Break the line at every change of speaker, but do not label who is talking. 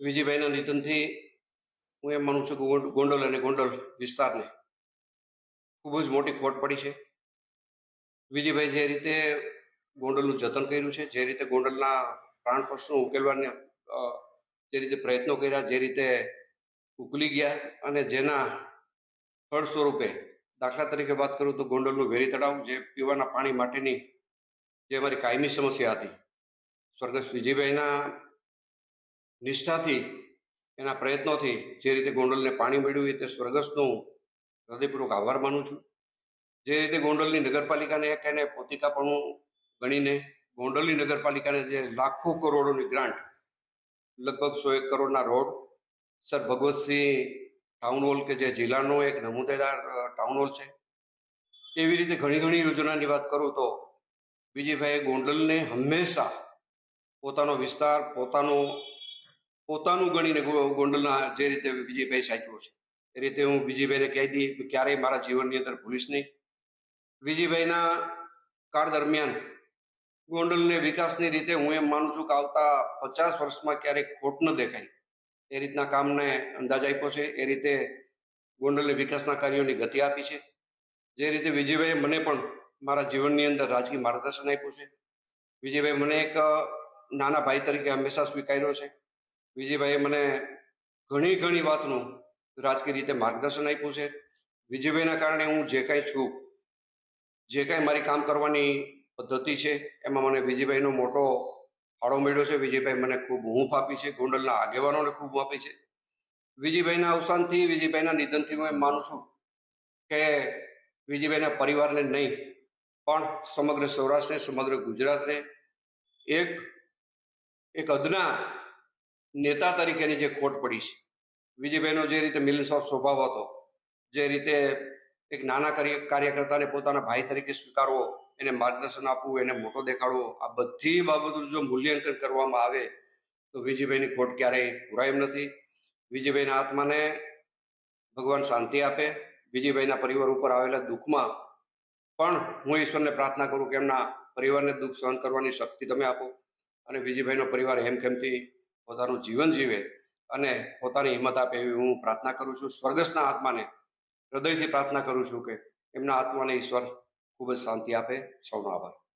વિજયભાઈના નિધનથી હું એમ માનું છું કે ગોંડ- ગોંડલ અને ગોંડલ વિસ્તારને ખૂબ જ મોટી ખોટ પડી છે. વિજયભાઈ જે રીતે ગોંડલનું જતન કર્યું છે, જે રીતે ગોંડલના પ્રાણ પ્રશ્નો ઉકેલવાને જે રીતે પ્રયત્નો કર્યા, જે રીતે ઉકલી ગયા અને જેના ફળ સ્વરૂપે દાખલા તરીકે વાત કરું તો ગોંડલનું વેરી તળાવ જે પીવાના પાણી માટેની જે અમારી કાયમી સમસ્યા હતી, સ્વર્ગસ્થ વિજયભાઈના નિષ્ઠાથી, એના પ્રયત્નોથી જે રીતે ગોંડલને પાણી મળ્યું એ તે સ્વર્ગસ્થનું હૃદયપૂર્વક આભાર માનું છું. જે રીતે ગોંડલની નગરપાલિકાને એક એને પોતિકાપણું ગણીને ગોંડલની નગરપાલિકાને જે લાખો કરોડોની ગ્રાન્ટ, લગભગ સો એક કરોડના road, sir Bhagwatsinh town hall કે જે જિલ્લાનો એક નમૂદેદાર ટાઉન હોલ છે, એવી રીતે ઘણી ઘણી યોજનાની વાત કરું તો બીજીભાઈ ગોંડલને હંમેશા પોતાનો વિસ્તાર, પોતાનો પોતાનું ગણીને ગોંડલના જે રીતે વિજયભાઈ સાચવ્યો છે. એ રીતે હું વિજયભાઈને કહી દઈ ક્યારેય મારા જીવનની અંદર ભૂલીશ નહીં. વિજયભાઈના કાળ દરમિયાન ગોંડલને વિકાસની રીતે હું એમ માનું છું કે આવતા પચાસ વર્ષમાં ક્યારેય ખોટ ન દેખાય. એ રીતના કામને અંદાજ આપ્યો છે. એ રીતે ગોંડલને વિકાસના કાર્યોની ગતિ આપી છે. જે રીતે વિજયભાઈએ મને પણ મારા જીવનની અંદર રાજકીય માર્ગદર્શન આપ્યું છે. વિજયભાઈ મને એક નાના ભાઈ તરીકે હંમેશા સ્વીકાર્યો છે. વિજયભાઈએ મને ઘણી ઘણી વાતનું રાજકીય રીતે માર્ગદર્શન આપ્યું છે. વિજયભાઈના કારણે હું જે કાંઈ છું, જે કાંઈ મારી કામ કરવાની પદ્ધતિ છે, એમાં મને વિજયભાઈનો મોટો ફાળો મળ્યો છે. વિજયભાઈ મને ખૂબ હૂંફ આપી છે, ગોંડલના આગેવાનોને ખૂબ આપી છે. વિજયભાઈના અવસાનથી, વિજયભાઈના નિધનથી હું એમ માનું છું કે વિજયભાઈના પરિવારને નહીં, પણ સમગ્ર સૌરાષ્ટ્રને, સમગ્ર ગુજરાતને એક એક અદના નેતા તરીકેની જે ખોટ પડી છે. વિજયભાઈનો જે રીતે મિલનસાર સ્વભાવ હતો, જે રીતે એક નાના કાર્ય, કાર્યકર્તાને પોતાના ભાઈ તરીકે સ્વીકારવો, એને માર્ગદર્શન આપવું, એને મોટો દેખાડવો, આ બધી બાબતોનું જો મૂલ્યાંકન કરવામાં આવે, તો વિજયભાઈની ખોટ ક્યારેય પૂરાય એમ નથી. વિજયભાઈના આત્માને ભગવાન શાંતિ આપે. વિજયભાઈના પરિવાર ઉપર આવેલા દુઃખમાં પણ હું ઈશ્વરને પ્રાર્થના કરું કે એમના પરિવારને દુઃખ સહન કરવાની શક્તિ તમે આપો. અને વિજયભાઈનો પરિવાર હેમખેમથી પોતાનું જીવન જીવે અને પોતાની હિંમત આપે એવી હું પ્રાર્થના કરું છું. સ્વર્ગસ્થના આત્માને હૃદયથી પ્રાર્થના કરું છું કે એમના આત્માને ઈશ્વર ખૂબ જ શાંતિ આપે. સૌનો આભાર.